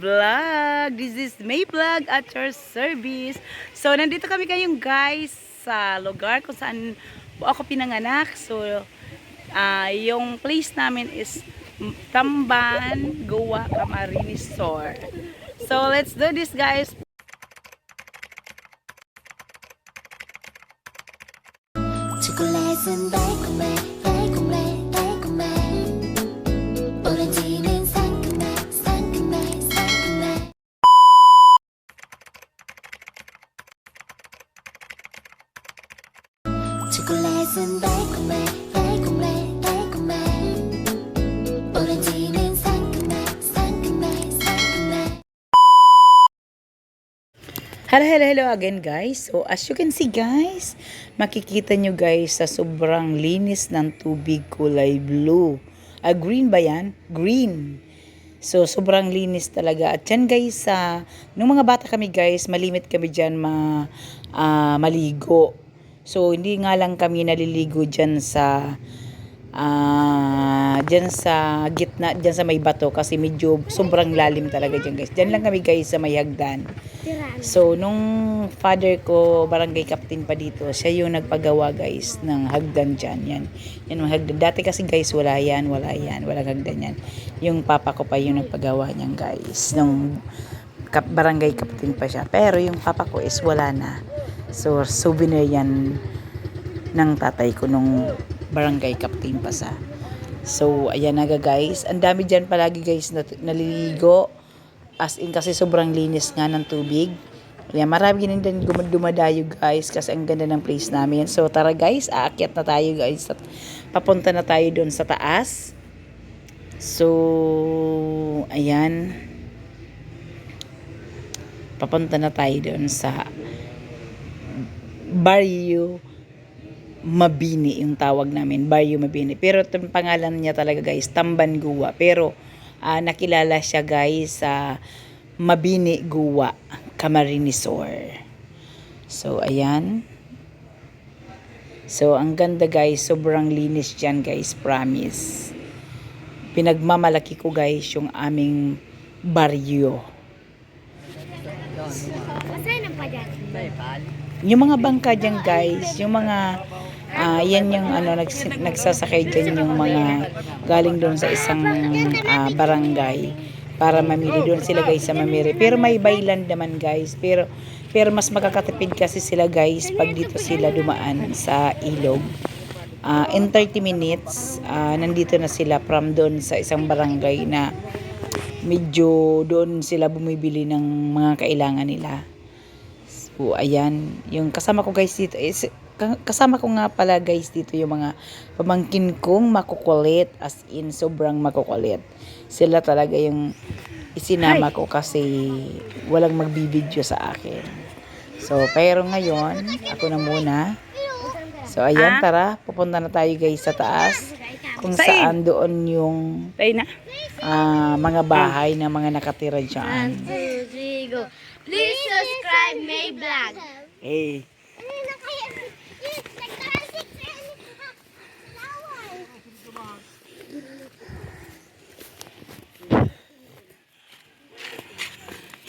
Vlog. This is May Vlog at your service. So, nandito kami kayong guys sa lugar kung saan ako pinanganak. So, uh, yung place namin is Tamban, Goa, Camarines Store. So, let's do this guys. Chocolate and bake, bake. Hello, hello, hello again guys. So as you can see guys, makikita nyo guys sa sobrang linis ng tubig kulay blue. Ah, green ba yan? Green. So sobrang linis talaga. At yan guys, sa nung mga bata kami guys, malimit kami dyan ma, ah, maligo. So hindi nga lang kami naliligo dyan sa ah dyan sa gitna, dyan sa may bato kasi medyo sobrang lalim talaga dyan guys. Dyan lang kami guys sa may hagdan. So, nung father ko, barangay captain pa dito, siya yung nagpagawa guys ng hagdan dyan. Yan. Yan yung hagdan. Dati kasi guys, wala yan, wala yan, walang hagdan yan. Yung papa ko pa yung nagpagawa niyan guys. Nung kap, barangay captain pa siya. Pero yung papa ko is wala na. So, souvenir yan ng tatay ko nung barangay captain pa sa. So, ayan na guys. Ang dami dyan palagi guys na naliligo. As in kasi sobrang linis nga ng tubig. Kaya marami din din dumadayo guys kasi ang ganda ng place namin. So tara guys, aakyat na tayo guys. At papunta na tayo doon sa taas. So, ayan. Papunta na tayo doon sa Barrio Mabini yung tawag namin, Barrio Mabini. Pero itong pangalan niya talaga guys, Tamban Guwa. Pero ah, nakilala siya guys sa Mabini Guwa, Camarinesor. So ayan. So ang ganda guys, sobrang linis dyan guys, promise. Pinagmamalaki ko guys yung aming baryo. Yung mga bangka dyan guys, yung mga ah yan yung ano nags, nagsasakay dyan yung mga galing doon sa isang ah, barangay para mamili doon sila guys sa mamiri. Pero may bayland naman guys. Pero pero mas makakatipid kasi sila guys pag dito sila dumaan sa ilog. Ah, in 30 minutes, ah, nandito na sila from doon sa isang barangay na medyo doon sila bumibili ng mga kailangan nila. So, ayan. Yung kasama ko guys dito is, kasama ko nga pala guys dito yung mga pamangkin kong makukulit. As in, sobrang makukulit. Sila talaga yung isinama ko kasi walang magbibideo sa akin. So, pero ngayon, ako na muna. So, ayan, tara. Pupunta na tayo guys sa taas. Kung saan doon yung ah, mga bahay na mga nakatira dyan. Please subscribe May Vlog. Hey. Hiningal ako. Gibon. Kiran, gini pa, pag gibo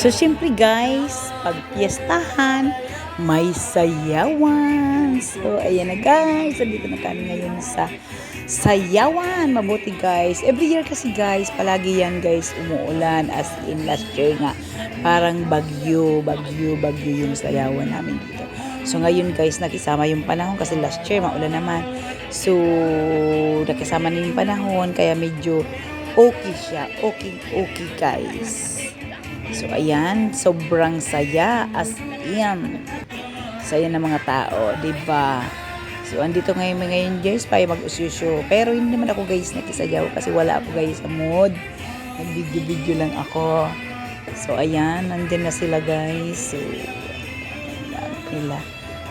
So, syempre guys, pag piyestahan, may sayawan. So, ayan na guys. Andito na kami ngayon sa sayawan. Mabuti guys. Every year kasi guys, palagi yan guys, umuulan. As in last year nga, parang bagyo, bagyo, bagyo yung sayawan namin dito. So, ngayon guys, nakisama yung panahon kasi last year, maulan naman. So, nakisama na yung panahon, kaya medyo okay siya. Okay, okay guys. So, ayan, sobrang saya as in. Saya ng mga tao, 'di ba? So, andito ngayon ngayon guys, para mag-usyusyo. Pero hindi naman ako guys nakisayaw kasi wala ako guys sa mood. Nag-video-video lang ako. So, ayan, nandyan na sila guys. So, ayan nila.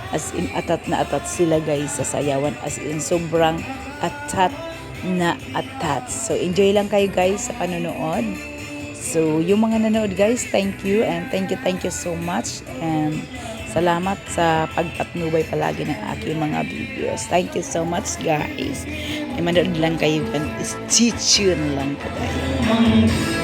As in, atat na atat sila guys sa sayawan. As in, sobrang atat na atat. So, enjoy lang kayo guys sa panonood. So, yung mga nanood guys, thank you and thank you, thank you so much. And salamat sa pagpatnubay palagi ng aking mga videos. Thank you so much guys. Ay manood lang kayo. Stay tuned lang po tayo.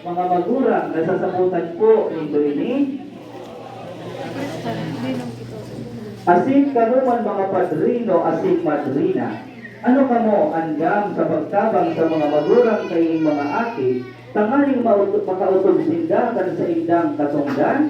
Mga magulang, nasasakutan po nito ini. Asik kamo man mga padrino, asik madrina. Ano kamo andam sa pagtabang sa mga magulang kay mga ati, tangaling makautog sindakan sa indang kasunggan,